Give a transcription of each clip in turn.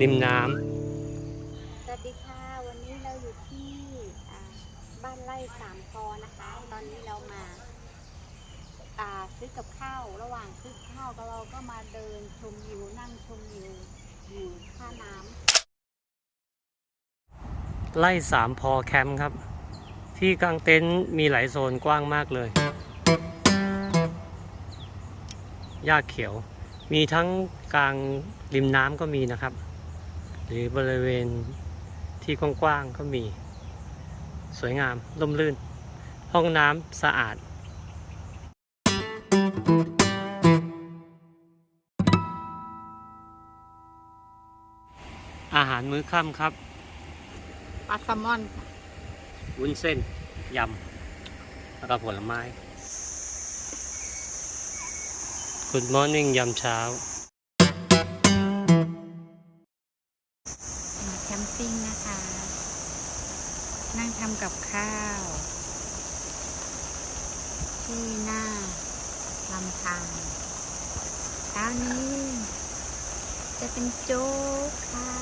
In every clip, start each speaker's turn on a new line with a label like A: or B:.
A: ริมน้
B: สวัสดีค่ะ วันนี้เราอยู่ที่อ่าบ้านไร่สามพอนะคะ ตอนนี้เรามาอ่าซื้อกับข้าวระหว่างซื้อข้าวก็เราก็มาเดินชมวิวนั่งชมวิวอยู่ท่าน้ำำ
A: ไล่สามพอแคมป์ครับ ที่กางเต็นท์มีหลายโซนกว้างมากเลยหญ้าเขียว มีทั้งกลางริมน้ำก็มีนะครับ หรือบริเวณที่กว้างๆก็มี สวยงามร่มรื่น ห้องน้ำสะอาดอาหารมื้อค่ำครับ
B: ปลาแซลมอน
A: วุ้นเส้น ยำ แล้วก็ผลไม้ Good morning ยำเช้า
B: ปิ้งนะคะ นั่งทำกับข้าว ที่หน้าลำธารเช้านี้ จะเป็นโจ๊กค่ะ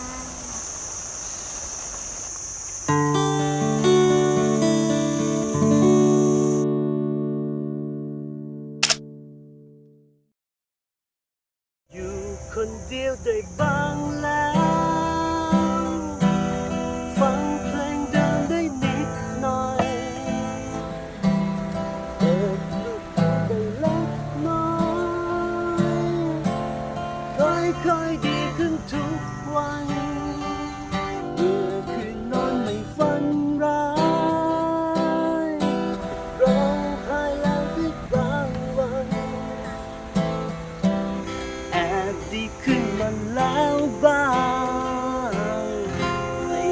A: อยู่คนเดียวได้บ้างแล้ว ค่อยดีขึ้นทุกวันเมื่อคืนนอนไม่ฝันร้ายร้องไห้แล้วทุกบางวันแอบดีขึ้นมาแล้วบ้างไม่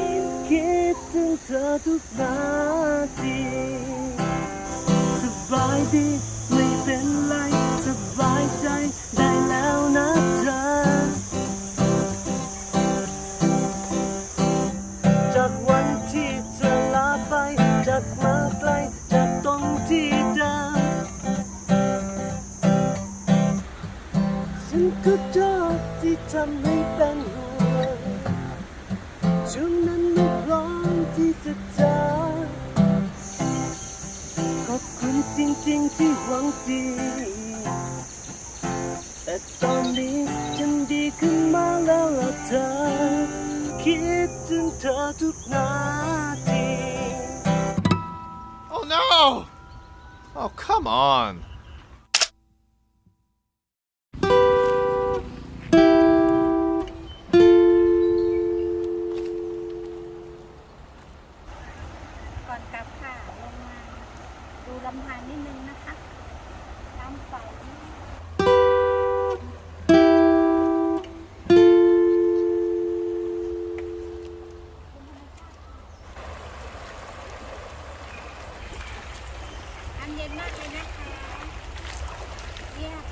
A: คิดถึงเธอทุกนาทีสบายดีไม่เป็นไร ทำให้เป็นห่วงช่วงนั้นไม่พร้อมที่จะเจอขอบคุณจริงๆที่หวังดี แต่ตอนนี้ฉันดีขึ้นมาแล้วล่ะเธอ คิดถึงเธอทุกนาที
C: Oh no! Oh, come on. ำ
B: ธารนิดนึงนะคะน้ำใสน้ำเย็นมากเลยนะคะเงียบ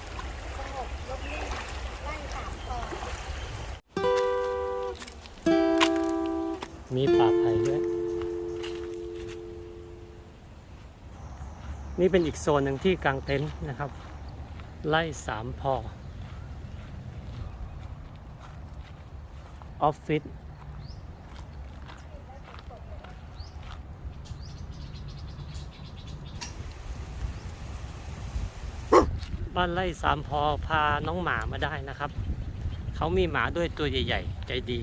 B: สงบลมเย็นไล่สามต่อ
A: มีป่าไผ่ด้วย นี่เป็นอีกโซนหนึ่งที่กางเต็นท์นะครับ ไล่สามพอออฟฟิศบ้านไล่สามพอพาน้องหมามาได้นะครับ เขามีหมาด้วยตัวใหญ่ ๆ ใจดี